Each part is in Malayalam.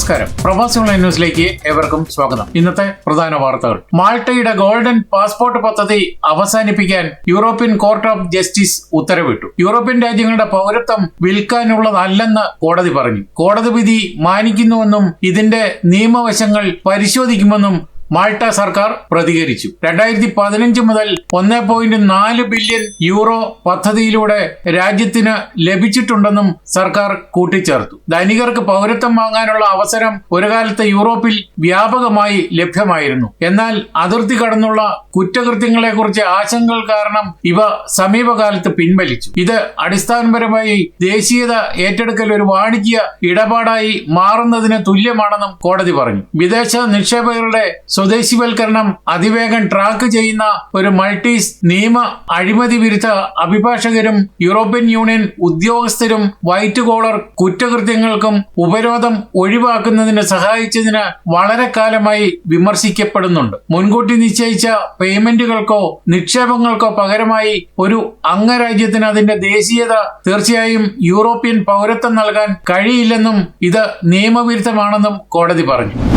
നമസ്കാരം. പ്രവാസി ഓൺലൈൻ ന്യൂസിലേക്ക് ഏവർക്കും സ്വാഗതം. ഇന്നത്തെ പ്രധാന വാർത്തകൾ. മാൾട്ടയുടെ ഗോൾഡൻ പാസ്പോർട്ട് പദ്ധതി അവസാനിപ്പിക്കാൻ യൂറോപ്യൻ കോർട്ട് ഓഫ് ജസ്റ്റിസ് ഉത്തരവിട്ടു. യൂറോപ്യൻ രാജ്യങ്ങളുടെ പൗരത്വം വിൽക്കാനുള്ളതല്ലെന്ന് കോടതി പറഞ്ഞു. കോടതി വിധി മാനിക്കുന്നുവെന്നും ഇതിന്റെ നിയമവശങ്ങൾ പരിശോധിക്കുമെന്നും മാൾട്ട സർക്കാർ പ്രതികരിച്ചു. രണ്ടായിരത്തി പതിനഞ്ച് മുതൽ ഒന്ന് പോയിന്റ് നാല് ബില്യൺ യൂറോ പദ്ധതിയിലൂടെ രാജ്യത്തിന് ലഭിച്ചിട്ടുണ്ടെന്നും സർക്കാർ കൂട്ടിച്ചേർത്തു. ധനികർക്ക് പൗരത്വം വാങ്ങാനുള്ള അവസരം ഒരു കാലത്ത് യൂറോപ്പിൽ വ്യാപകമായി ലഭ്യമായിരുന്നു. എന്നാൽ അതിർത്തി കടന്നുള്ള കുറ്റകൃത്യങ്ങളെക്കുറിച്ച് ആശങ്കകൾ കാരണം ഇവ സമീപകാലത്ത് പിൻവലിച്ചു. ഇത് അടിസ്ഥാനപരമായി ദേശീയത ഏറ്റെടുക്കൽ ഒരു വാണിജ്യ ഇടപാടായി മാറുന്നതിന് തുല്യമാണെന്നും കോടതി പറഞ്ഞു. വിദേശ നിക്ഷേപകരുടെ സ്വദേശിവൽക്കരണം അതിവേഗം ട്രാക്ക് ചെയ്യുന്ന ഒരു മൾട്ടീസ് നിയമ അഴിമതി വിരുദ്ധ അഭിഭാഷകരും യൂറോപ്യൻ യൂണിയൻ ഉദ്യോഗസ്ഥരും വൈറ്റ് കോളർ കുറ്റകൃത്യങ്ങൾക്കും ഉപരോധം ഒഴിവാക്കുന്നതിന് സഹായിച്ചതിന് വളരെ കാലമായി വിമർശിക്കപ്പെടുന്നുണ്ട്. മുൻകൂട്ടി നിശ്ചയിച്ച പേയ്മെന്റുകൾക്കോ നിക്ഷേപങ്ങൾക്കോ പകരമായി ഒരു അംഗരാജ്യത്തിന് അതിന്റെ ദേശീയത തീർച്ചയായും യൂറോപ്യൻ പൗരത്വം നൽകാൻ കഴിയില്ലെന്നും ഇത് നിയമവിരുദ്ധമാണെന്നും കോടതി പറഞ്ഞു.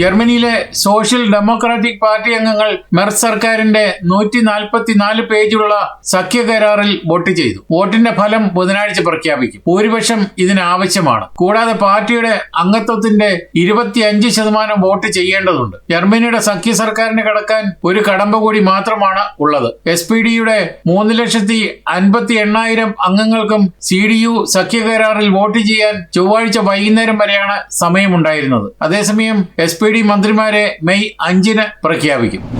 ജർമ്മനിയിലെ സോഷ്യൽ ഡെമോക്രാറ്റിക് പാർട്ടി അംഗങ്ങൾ മെർ സർക്കാരിന്റെ നൂറ്റി നാൽപ്പത്തിനാല് പേജുള്ള സഖ്യ കരാറിൽ വോട്ട് ചെയ്തു. വോട്ടിന്റെ ഫലം ബുധനാഴ്ച പ്രഖ്യാപിക്കും. ഭൂരിപക്ഷം ഇതിനാവശ്യമാണ് കൂടാതെ പാർട്ടിയുടെ അംഗത്വത്തിന്റെ ഇരുപത്തിയഞ്ച് ശതമാനം വോട്ട് ചെയ്യേണ്ടതുണ്ട്. ജർമ്മനിയുടെ സഖ്യ സർക്കാരിന് കടക്കാൻ ഒരു കടമ്പ കൂടി മാത്രമാണ് ഉള്ളത്. എസ് പി ഡിയുടെ മൂന്ന് ലക്ഷത്തി അൻപത്തി എണ്ണായിരം അംഗങ്ങൾക്കും സി ഡി യു സഖ്യ കരാറിൽ വോട്ട് ചെയ്യാൻ ചൊവ്വാഴ്ച വൈകുന്നേരം വരെയാണ് സമയമുണ്ടായിരുന്നത്. അതേസമയം എസ് പി ഡി മന്ത്രിമാരെ മെയ് അഞ്ചിന് പ്രഖ്യാപിക്കും.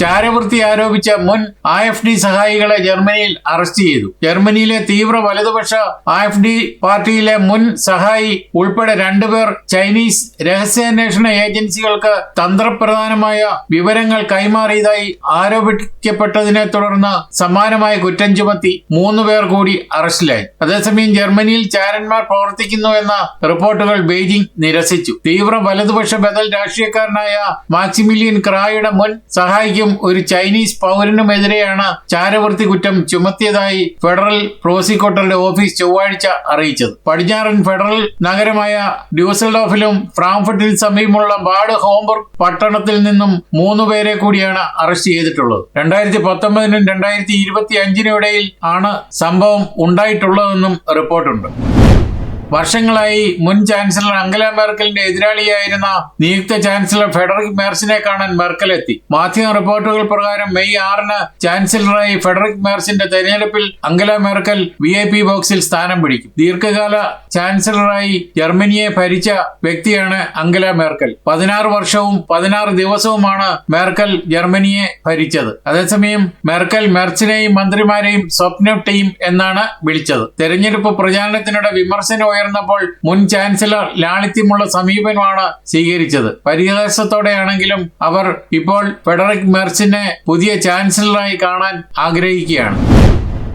ചാരവൃത്തി ആരോപിച്ച മുൻ ആ എഫ് ഡി സഹായികളെ ജർമ്മനിയിൽ അറസ്റ്റ് ചെയ്തു. ജർമ്മനിയിലെ തീവ്ര വലതുപക്ഷ ആ എഫ് ഡി പാർട്ടിയിലെ മുൻ സഹായി ഉൾപ്പെടെ രണ്ടുപേർ ചൈനീസ് രഹസ്യാന്വേഷണ ഏജൻസികൾക്ക് തന്ത്രപ്രധാനമായ വിവരങ്ങൾ കൈമാറിയതായി ആരോപിക്കപ്പെട്ടതിനെ തുടർന്ന് സമാനമായ കുറ്റം ചുമത്തി മൂന്ന് പേർ കൂടി അറസ്റ്റിലായി. അതേസമയം ജർമ്മനിയിൽ ചാരന്മാർ പ്രവർത്തിക്കുന്നു എന്ന റിപ്പോർട്ടുകൾ ബെയ്ജിംഗ് നിരസിച്ചു. തീവ്ര വലതുപക്ഷ ബദൽ രാഷ്ട്രീയക്കാരനായ മാക്സിമിലിയൻ ക്രായുടെ മുൻ സഹായിക്കും ഒരു ചൈനീസ് പൗരനുമെതിരെയാണ് ചാരവൃത്തി കുറ്റം ചുമത്തിയതായി ഫെഡറൽ പ്രോസിക്യൂട്ടറുടെ ഓഫീസ് ചൊവ്വാഴ്ച അറിയിച്ചത്. പടിഞ്ഞാറൻ ഫെഡറൽ നഗരമായ ഡ്യൂസൽഡോഫിലും ഫ്രാങ്ക്ഫർട്ടിൽ സമീപമുള്ള ബാഡ് ഹോംബർഗ് പട്ടണത്തിൽ നിന്നും മൂന്ന് പേരെ കൂടിയാണ് അറസ്റ്റ് ചെയ്തിട്ടുള്ളത്. രണ്ടായിരത്തി പത്തൊമ്പതിനും രണ്ടായിരത്തി ഇരുപത്തി അഞ്ചിനും ഇടയിൽ ആണ് സംഭവം ഉണ്ടായിട്ടുള്ളതെന്നും റിപ്പോർട്ടുണ്ട്. വർഷങ്ങളായി മുൻ ചാൻസലർ അംഗല മെർക്കലിന്റെ എതിരാളിയായിരുന്ന നിയുക്ത ചാൻസലർ ഫെഡറിക് മേർസിനെ കാണാൻ മെർക്കൽ എത്തി മാധ്യമ റിപ്പോർട്ടുകൾ പ്രകാരം മെയ് ആറിന് ചാൻസലറായി ഫെഡറിക് മേർസിന്റെ തെരഞ്ഞെടുപ്പിൽ Angela Merkel V I P ബോക്സിൽ സ്ഥാനം പിടിക്കും. ദീർഘകാല ചാൻസലറായി ജർമ്മനിയെ ഭരിച്ച വ്യക്തിയാണ് അംഗല മെർക്കൽ. പതിനാറ് വർഷവും പതിനാറ് ദിവസവുമാണ് മെർക്കൽ ജർമ്മനിയെ ഭരിച്ചത്. അതേസമയം മെർക്കൽ മെർച്ചിനെയും മന്ത്രിമാരെയും സ്വപ്ന ടീം എന്നാണ് വിളിച്ചത്. തെരഞ്ഞെടുപ്പ് പ്രചാരണത്തിനിടെ വിമർശനം ഉയർന്നപ്പോൾ മുൻ ചാൻസലർ ലാളിത്യമുള്ള സമീപനമാണ് സ്വീകരിച്ചത്. പരിഹാസത്തോടെയാണെങ്കിലും അവർ ഇപ്പോൾ ഫെഡറിക് മെർച്ചിനെ പുതിയ ചാൻസലറായി കാണാൻ ആഗ്രഹിക്കുകയാണ്.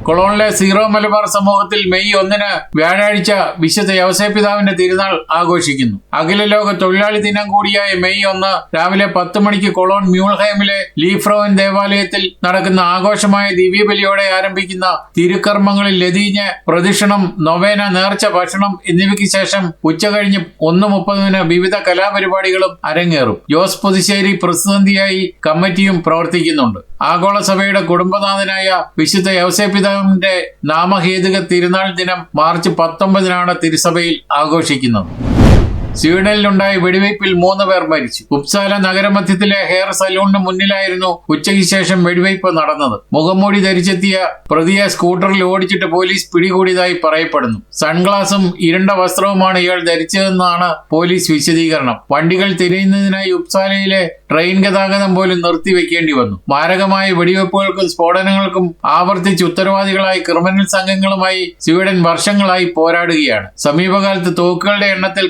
കൊളോണിലെ സീറോ മലബാർ സമൂഹത്തിൽ മെയ് ഒന്നിന് വ്യാഴാഴ്ച വിശുദ്ധ യവസേപിതാവിന്റെ തിരുനാൾ ആഘോഷിക്കുന്നു. അഖില ലോക തൊഴിലാളി ദിനം കൂടിയായ മെയ് ഒന്ന് രാവിലെ പത്ത് മണിക്ക് കൊളോൺ മ്യൂൾഹൈമിലെ ലീഫ്രോവൻ ദേവാലയത്തിൽ നടക്കുന്ന ആഘോഷമായ ദിവ്യബലിയോടെ ആരംഭിക്കുന്ന തിരുക്കർമ്മങ്ങളിൽ ലതീഞ്ഞ് പ്രദക്ഷിണം നൊവേന നേർച്ച ഭക്ഷണം എന്നിവയ്ക്ക് ശേഷം ഉച്ചകഴിഞ്ഞ് ഒന്ന് മുപ്പതിന് വിവിധ കലാപരിപാടികളും അരങ്ങേറും. ജോസ് പുതുശ്ശേരി പ്രതിസന്ധിയായി കമ്മിറ്റിയും പ്രവർത്തിക്കുന്നുണ്ട്. ആഗോള സഭയുടെ കുടുംബനാഥനായ വിശുദ്ധ യവസേപിതാവിന്റെ നാമഹേതുക തിരുനാൾ ദിനം മാർച്ച് പത്തൊമ്പതിനാണ് തിരുസഭയിൽ ആഘോഷിക്കുന്നത്. സ്വീഡനിലുണ്ടായ വെടിവയ്പിൽ മൂന്ന് പേർ മരിച്ചു. ഉപ്സാല നഗരമധ്യത്തിലെ ഹെയർ സലൂണിന് മുന്നിലായിരുന്നു ഉച്ചയ്ക്ക് ശേഷം വെടിവയ്പ് നടന്നത്. മുഖംമൂടി ധരിച്ചെത്തിയ പ്രതിയെ സ്കൂട്ടറിൽ ഓടിച്ചിട്ട് പോലീസ് പിടികൂടിയതായി പറയപ്പെടുന്നു. സൺഗ്ലാസും ഇരുണ്ട വസ്ത്രവുമാണ് ഇയാൾ ധരിച്ചതെന്നാണ് പോലീസ് വിശദീകരണം. വണ്ടികൾ തിരയുന്നതിനായി ഉപ്സാലയിലെ ട്രെയിൻ ഗതാഗതം പോലും നിർത്തിവെക്കേണ്ടി വന്നു. മാരകമായ വെടിവെപ്പുകൾക്കും സ്ഫോടനങ്ങൾക്കും ആവർത്തിച്ച് ഉത്തരവാദികളായി ക്രിമിനൽ സംഘങ്ങളുമായി സ്വീഡൻ വർഷങ്ങളായി പോരാടുകയാണ്. സമീപകാലത്ത് തോക്കുകളുടെ എണ്ണത്തിൽ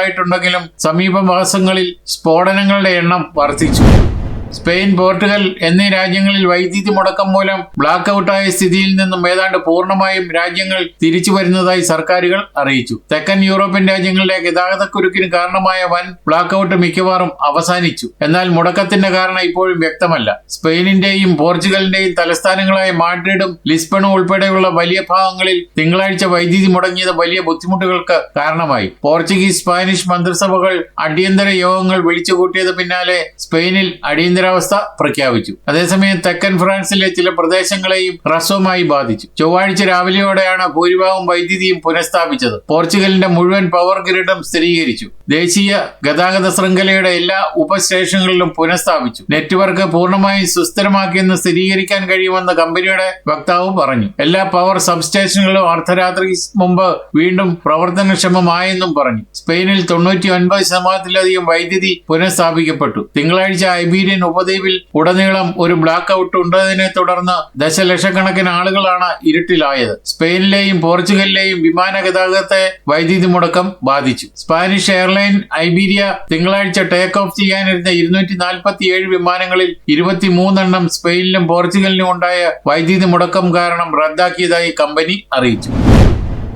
കുറവുണ്ടായിട്ടുണ്ടെങ്കിലും സമീപ മാസങ്ങളിൽ സ്ഫോടനങ്ങളുടെ എണ്ണം വർദ്ധിച്ചു. സ്പെയിൻ പോർട്ടുഗൽ എന്നീ രാജ്യങ്ങളിൽ വൈദ്യുതി മുടക്കം മൂലം ബ്ലാക്ക് ഔട്ടായ സ്ഥിതിയിൽ നിന്നും ഏതാണ്ട് പൂർണമായും രാജ്യങ്ങൾ തിരിച്ചു വരുന്നതായി സർക്കാരുകൾ അറിയിച്ചു. തെക്കൻ യൂറോപ്യൻ രാജ്യങ്ങളിലെ ഗതാഗതക്കുരുക്കിന് കാരണമായ വൻ ബ്ലാക്ക് ഔട്ട് മിക്കവാറും അവസാനിച്ചു. എന്നാൽ മുടക്കത്തിന്റെ കാരണം ഇപ്പോഴും വ്യക്തമല്ല. സ്പെയിനിന്റെയും പോർച്ചുഗലിന്റെയും തലസ്ഥാനങ്ങളായ മാഡ്രിഡും ലിസ്ബണും ഉൾപ്പെടെയുള്ള വലിയ ഭാഗങ്ങളിൽ തിങ്കളാഴ്ച വൈദ്യുതി മുടങ്ങിയത് വലിയ ബുദ്ധിമുട്ടുകൾക്ക് കാരണമായി. പോർച്ചുഗീസ് സ്പാനിഷ് മന്ത്രിസഭകൾ അടിയന്തര യോഗങ്ങൾ വിളിച്ചുകൂട്ടിയത് പിന്നാലെ സ്പെയിനിൽ അടിയന്തരാവസ്ഥ പ്രഖ്യാപിച്ചു. അതേസമയം തെക്കൻ ഫ്രാൻസിലെ ചില പ്രദേശങ്ങളെയും ഹ്രസ്വമായി ബാധിച്ചു. ചൊവ്വാഴ്ച രാവിലെയോടെയാണ് ഭൂരിഭാഗം വൈദ്യുതിയും പുനഃസ്ഥാപിച്ചത്. പോർച്ചുഗലിന്റെ മുഴുവൻ പവർ ഗ്രിഡും സ്ഥിരീകരിച്ചു. ദേശീയ ഗതാഗത ശൃംഖലയുടെ എല്ലാ ഉപസ്റ്റേഷനുകളിലും പുനഃസ്ഥാപിച്ചു. നെറ്റ്വർക്ക് പൂർണമായും സുസ്ഥിരമാക്കിയെന്ന് സ്ഥിരീകരിക്കാൻ കഴിയുമെന്ന് കമ്പനിയുടെ വക്താവ് പറഞ്ഞു. എല്ലാ പവർ സബ്സ്റ്റേഷനുകളും അർദ്ധരാത്രിക്ക് മുമ്പ് വീണ്ടും പ്രവർത്തനക്ഷമമായെന്നും പറഞ്ഞു. സ്പെയിനിൽ തൊണ്ണൂറ്റി ഒൻപത് ശതമാനത്തിലധികം വൈദ്യുതി പുനഃസ്ഥാപിക്കപ്പെട്ടു. തിങ്കളാഴ്ച ഐബീരിയൻ ഉപദ്വീപിൽ ഉടനീളം ഒരു ബ്ലാക്ക് ഔട്ട് ഉണ്ടതിനെ തുടർന്ന് ദശലക്ഷക്കണക്കിന് ആളുകളാണ് ഇരുട്ടിലായത്. സ്പെയിനിലെയും പോർച്ചുഗലിലെയും വിമാന ഗതാഗതത്തെ വൈദ്യുതി മുടക്കം ബാധിച്ചു. സ്പാനിഷ് എയർലൈൻ ഐബീരിയ തിങ്കളാഴ്ച ടേക്ക് ഓഫ് ചെയ്യാനിരുന്ന ഇരുന്നൂറ്റി നാൽപ്പത്തി ഏഴ് വിമാനങ്ങളിൽ ഇരുപത്തിമൂന്നെണ്ണം സ്പെയിനിലും പോർച്ചുഗലിലും ഉണ്ടായ വൈദ്യുതി മുടക്കം കാരണം റദ്ദാക്കിയതായി കമ്പനി അറിയിച്ചു.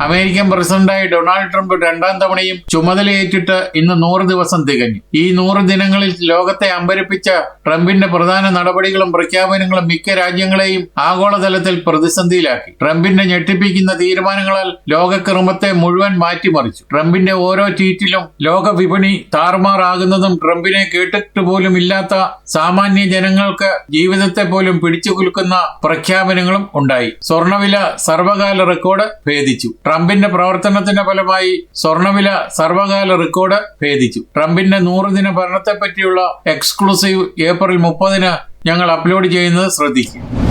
അമേരിക്കൻ പ്രസിഡന്റായ ഡൊണാൾഡ് ട്രംപ് രണ്ടാം തവണയും ചുമതലയേറ്റിട്ട് ഇന്ന് നൂറ് ദിവസം തികഞ്ഞു. ഈ നൂറ് ദിനങ്ങളിൽ ലോകത്തെ അമ്പരപ്പിച്ച ട്രംപിന്റെ പ്രധാന നടപടികളും പ്രഖ്യാപനങ്ങളും മിക്ക രാജ്യങ്ങളെയും ആഗോളതലത്തിൽ പ്രതിസന്ധിയിലാക്കി. ട്രംപിന്റെ ഞെട്ടിപ്പിക്കുന്ന തീരുമാനങ്ങളാൽ ലോകക്രമത്തെ മുഴുവൻ മാറ്റിമറിച്ചു. ട്രംപിന്റെ ഓരോ ട്വീറ്റിലും ലോക വിപണി താറുമാറാകുന്നതും ട്രംപിനെ കേട്ടിട്ട് പോലും ഇല്ലാത്ത സാമാന്യ ജനങ്ങൾക്ക് ജീവിതത്തെ പോലും പിടിച്ചു കുലുക്കുന്ന പ്രഖ്യാപനങ്ങളും ഉണ്ടായി. സ്വർണവില സർവകാല റെക്കോർഡ് ഭേദിച്ചു. ട്രംപിന്റെ പ്രവർത്തനത്തിന്റെ ഫലമായി സ്വർണവില സർവകാല റെക്കോർഡ് ഭേദിച്ചു. ട്രംപിന്റെ നൂറ് ദിന ഭരണത്തെ പറ്റിയുള്ള എക്സ്ക്ലൂസീവ് ഏപ്രിൽ മുപ്പതിന് ഞങ്ങൾ അപ്ലോഡ് ചെയ്യുന്നത് ശ്രദ്ധിക്കും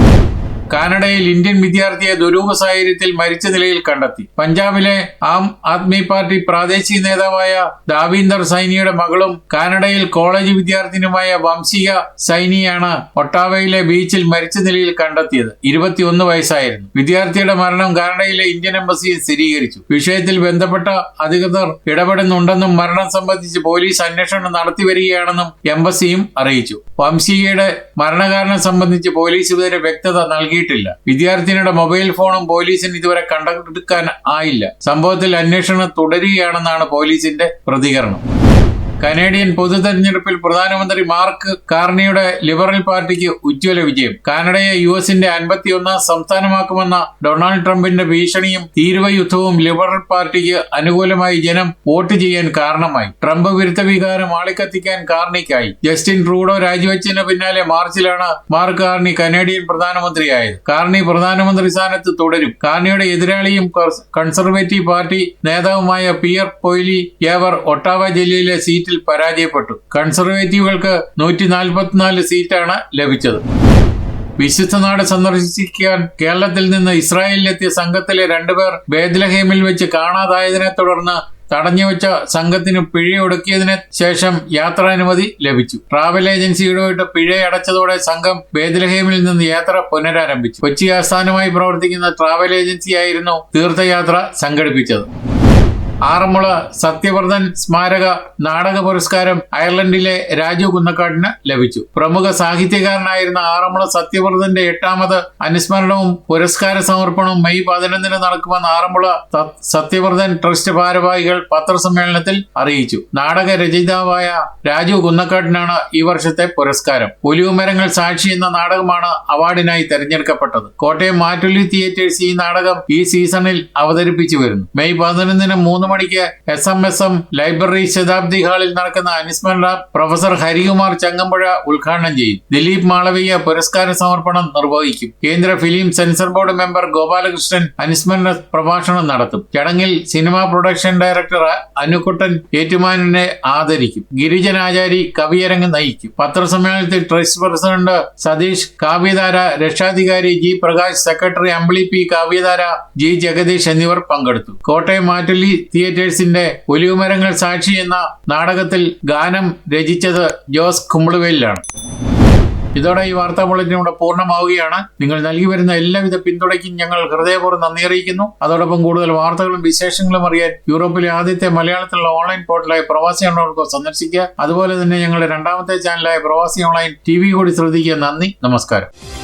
കാനഡയിൽ ഇന്ത്യൻ വിദ്യാർത്ഥിയെ ദുരൂഹ സാഹചര്യത്തിൽ മരിച്ച നിലയിൽ കണ്ടെത്തി. പഞ്ചാബിലെ ആം ആദ്മി പാർട്ടി പ്രാദേശിക നേതാവായ ദാവീന്ദർ സൈനിയുടെ മകളും കാനഡയിൽ കോളേജ് വിദ്യാർത്ഥിനുമായ വംശിക സൈനിയാണ് ഒട്ടാവയിലെ ബീച്ചിൽ മരിച്ച നിലയിൽ കണ്ടെത്തിയത്. ഇരുപത്തിയൊന്ന് വയസ്സായിരുന്നു. വിദ്യാർത്ഥിയുടെ മരണം കാനഡയിലെ ഇന്ത്യൻ എംബസി സ്ഥിരീകരിച്ചു. വിഷയത്തിൽ ബന്ധപ്പെട്ട അധികൃതർ ഇടപെടുന്നുണ്ടെന്നും മരണം സംബന്ധിച്ച് പോലീസ് അന്വേഷണം നടത്തി വരികയാണെന്നും എംബസിയും അറിയിച്ചു. വംശികയുടെ മരണകാരണം സംബന്ധിച്ച് പോലീസ് ഇതുവരെ വ്യക്തത നൽകിയിട്ടില്ല. വിദ്യാർത്ഥിനിയുടെ മൊബൈൽ ഫോണും പോലീസിന് ഇതുവരെ കണ്ടെടുക്കാൻ ആയില്ല. സംഭവത്തിൽ അന്വേഷണം തുടരുകയാണെന്നാണ് പോലീസിന്റെ പ്രതികരണം. കനേഡിയൻ പൊതു തെരഞ്ഞെടുപ്പിൽ പ്രധാനമന്ത്രി മാർക്ക് കാർണിയുടെ ലിബറൽ പാർട്ടിക്ക് ഉജ്ജ്വല വിജയം. കാനഡയെ യു എസിന്റെ അൻപത്തിയൊന്നാം സംസ്ഥാനമാക്കുമെന്ന ഡൊണാൾഡ് ട്രംപിന്റെ ഭീഷണിയും തീരുവ യുദ്ധവും ലിബറൽ പാർട്ടിക്ക് അനുകൂലമായി ജനം വോട്ട് ചെയ്യാൻ കാരണമായി. ട്രംപ് വിരുദ്ധ വികാരം ആളിക്കത്തിക്കാൻ കാർണിക്കായി. ജസ്റ്റിൻ ട്രൂഡോ രാജിവെച്ചതിന് പിന്നാലെ മാർച്ചിലാണ് മാർക്ക് കാർണി കനേഡിയൻ പ്രധാനമന്ത്രിയായത്. കാർണി പ്രധാനമന്ത്രി സ്ഥാനത്ത് തുടരും. കാർണിയുടെ എതിരാളിയും കൺസർവേറ്റീവ് പാർട്ടി നേതാവുമായ പിയർ പൊയ്ലി ഏവർ ഒട്ടാവ ജില്ലയിലെ സീറ്റിൽ പരാജയപ്പെട്ടു. കൺസർവേറ്റീവുകൾക്ക് നൂറ്റി നാൽപ്പത്തിനാല് സീറ്റാണ് ലഭിച്ചത്. വിശുദ്ധ നാട് സന്ദർശിക്കാൻ കേരളത്തിൽ നിന്ന് ഇസ്രായേലിലെത്തിയ സംഘത്തിലെ രണ്ടുപേർ ബേദ്ലഹേമിൽ വെച്ച് കാണാതായതിനെ തുടർന്ന് തടഞ്ഞുവെച്ച സംഘത്തിന് പിഴയൊടുക്കിയതിന് ശേഷം യാത്രാനുമതി ലഭിച്ചു. ട്രാവൽ ഏജൻസിയുമായിട്ട് പിഴയടച്ചതോടെ സംഘം ബേദ്ലഹേമിൽ നിന്ന് യാത്ര പുനരാരംഭിച്ചു. കൊച്ചി ആസ്ഥാനമായി പ്രവർത്തിക്കുന്ന ട്രാവൽ ഏജൻസിയായിരുന്നു തീർത്ഥയാത്ര സംഘടിപ്പിച്ചത്. ആറന്മുള സത്യവർദ്ധൻ സ്മാരക നാടക പുരസ്കാരം അയർലൻഡിലെ രാജു കുന്നക്കാടിന് ലഭിച്ചു. പ്രമുഖ സാഹിത്യകാരനായിരുന്ന ആറന്മുള സത്യവർദ്ധന്റെ എട്ടാമത് അനുസ്മരണവും പുരസ്കാര സമർപ്പണവും മെയ് പതിനൊന്നിന് നടക്കുമെന്ന് ആറന്മുള സത്യവർദ്ധൻ ട്രസ്റ്റ് ഭാരവാഹികൾ പത്രസമ്മേളനത്തിൽ അറിയിച്ചു. നാടക രചയിതാവായ രാജു കുന്നക്കാടിനാണ് ഈ വർഷത്തെ പുരസ്കാരം. ഒലിവുമരങ്ങൾ സാക്ഷി എന്ന നാടകമാണ് അവാർഡിനായി തെരഞ്ഞെടുക്കപ്പെട്ടത്. കോട്ടയം മാറ്റുള്ളി തിയേറ്റേഴ്സ് ഈ നാടകം ഈ സീസണിൽ അവതരിപ്പിച്ചു വരുന്നു. മെയ് പതിനൊന്നിന് മൂന്ന് മണിക്ക് S M S M library ശതാബ്ദി ഹാളിൽ നടക്കുന്ന അനുസ്മരണ പ്രൊഫസർ ഹരികുമാർ ചങ്ങമ്പുഴ ഉദ്ഘാടനം ചെയ്യും. ദിലീപ് മാളവീയ പുരസ്കാര സമർപ്പണം നിർവഹിക്കും. കേന്ദ്ര film censor board member Gopalakrishnan അനുസ്മരണ പ്രഭാഷണം നടത്തും. ചടങ്ങിൽ സിനിമാ പ്രൊഡക്ഷൻ ഡയറക്ടർ അനുക്കുട്ടൻ ഏറ്റുമാനിനെ ആദരിക്കും. ഗിരിജനാചാരി കവിയരങ്ങ് നയിക്കും. പത്രസമ്മേളനത്തിൽ ട്രസ്റ്റ് പ്രസിഡന്റ് സതീഷ് കാവ്യധാര രക്ഷാധികാരി G Prakash secretary Ambili P Kavyadhara G Jagadish എന്നിവർ പങ്കെടുത്തു. കോട്ടയം മാറ്റുള്ളി തിയേറ്റേഴ്സിന്റെ ഒലിവുമരങ്ങൾ സാക്ഷി എന്ന നാടകത്തിൽ ഗാനം രചിച്ചത് ജോസ് കുമ്പളുവേലിലാണ്. ഇതോടെ ഈ വാർത്താ ബുള്ളറ്റിൻ ഇവിടെ പൂർണമാവുകയാണ്. നിങ്ങൾ നൽകി വരുന്ന എല്ലാവിധ പിന്തുണയ്ക്കും ഞങ്ങൾ ഹൃദയപൂർവം നന്ദി അറിയിക്കുന്നു. അതോടൊപ്പം കൂടുതൽ വാർത്തകളും വിശേഷങ്ങളും അറിയാൻ യൂറോപ്പിലെ ആദ്യത്തെ മലയാളത്തിലുള്ള ഓൺലൈൻ പോർട്ടലായ പ്രവാസി ഓൺലൈൻ സന്ദർശിക്കുക. അതുപോലെ തന്നെ ഞങ്ങളുടെ രണ്ടാമത്തെ ചാനലായ പ്രവാസി ഓൺലൈൻ ടി കൂടി ശ്രദ്ധിക്കുക. നന്ദി. നമസ്കാരം.